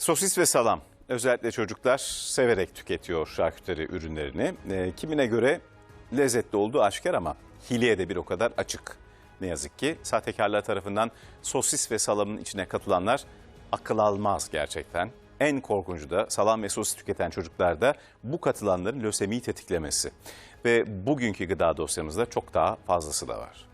Sosis ve salam. Özellikle çocuklar severek tüketiyor şarküteri ürünlerini. Ee, kimine göre lezzetli olduğu aşikar ama hileye de bir o kadar açık. Ne yazık ki sahtekarlar tarafından sosis ve salamın içine katılanlar akıl almaz gerçekten. En korkuncu da salam ve sosis tüketen çocuklarda bu katılanların lösemiyi tetiklemesi. Ve bugünkü gıda dosyamızda çok daha fazlası da var.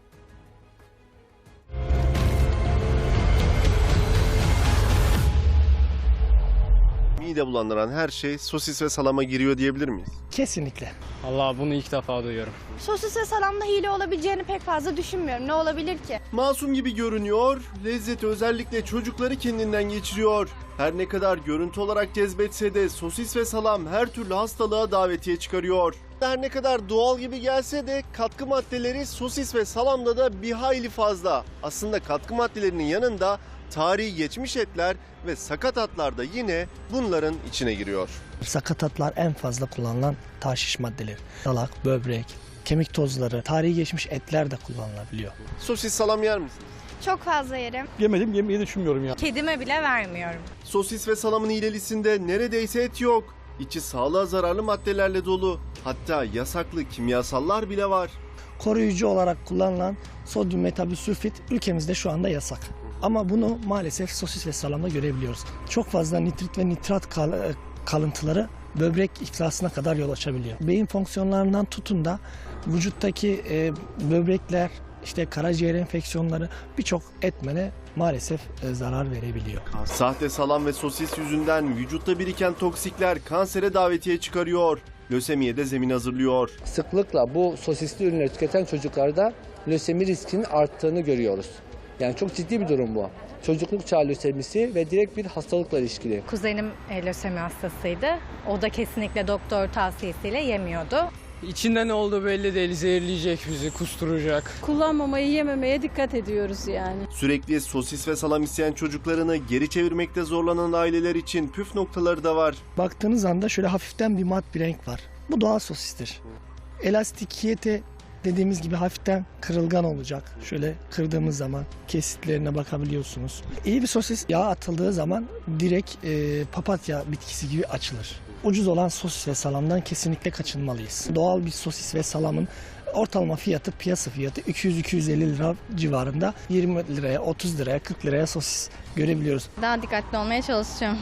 Mide bulandıran her şey sosis ve salama giriyor diyebilir miyiz? Kesinlikle. Allah bunu ilk defa duyuyorum. Sosis ve salamda hile olabileceğini pek fazla düşünmüyorum. Ne olabilir ki? Masum gibi görünüyor, lezzeti özellikle çocukları kendinden geçiriyor. Her ne kadar görüntü olarak cezbetse de sosis ve salam her türlü hastalığa davetiye çıkarıyor. Her ne kadar doğal gibi gelse de katkı maddeleri sosis ve salamda da bir hayli fazla. Aslında katkı maddelerinin yanında tarihi geçmiş etler ve sakat atlar da yine bunların içine giriyor. Sakatatlar en fazla kullanılan taşiş maddeleri. Dalak, böbrek, kemik tozları, tarihi geçmiş etler de kullanılabiliyor. Sosis salam yer misiniz? Çok fazla yerim. Yemedim yemeyi düşünmüyorum ya. Kedime bile vermiyorum. Sosis ve salamın ilerisinde neredeyse et yok. İçi sağlığa zararlı maddelerle dolu. Hatta yasaklı kimyasallar bile var. Koruyucu olarak kullanılan sodyum metabisülfit ülkemizde şu anda yasak. Ama bunu maalesef sosis ve salamda görebiliyoruz. Çok fazla nitrit ve nitrat kal- e, kalıntıları böbrek iflasına kadar yol açabiliyor. Beyin fonksiyonlarından tutun da vücuttaki e, böbrekler, işte karaciğer enfeksiyonları birçok etmene maalesef e, zarar verebiliyor. Sahte salam ve sosis yüzünden vücutta biriken toksikler kansere davetiye çıkarıyor. Lösemiye de zemin hazırlıyor. sıklıkla bu sosisli ürünleri tüketen çocuklarda lösemi riskinin arttığını görüyoruz. Yani çok ciddi bir durum bu. Çocukluk çağı lösemisi ve direkt bir hastalıkla ilişkili. Kuzenim e, lösemi hastasıydı. O da kesinlikle doktor tavsiyesiyle yemiyordu. İçinde ne olduğu belli değil. Zehirleyecek bizi, kusturacak. kullanmamayı yememeye dikkat ediyoruz yani. Sürekli sosis ve salam isteyen çocuklarını geri çevirmekte zorlanan aileler için püf noktaları da var. Baktığınız anda şöyle hafiften bir mat bir renk var. Bu doğal sosistir. Elastikiyete dediğimiz gibi hafiften kırılgan olacak. Şöyle kırdığımız zaman kesitlerine bakabiliyorsunuz. İyi bir sosis yağ atıldığı zaman direkt e, papatya bitkisi gibi açılır. Ucuz olan sosis ve salamdan kesinlikle kaçınmalıyız. Doğal bir sosis ve salamın ortalama fiyatı piyasa fiyatı 200-250 lira civarında 20 liraya 30 liraya 40 liraya sosis görebiliyoruz. Daha dikkatli olmaya çalışacağım.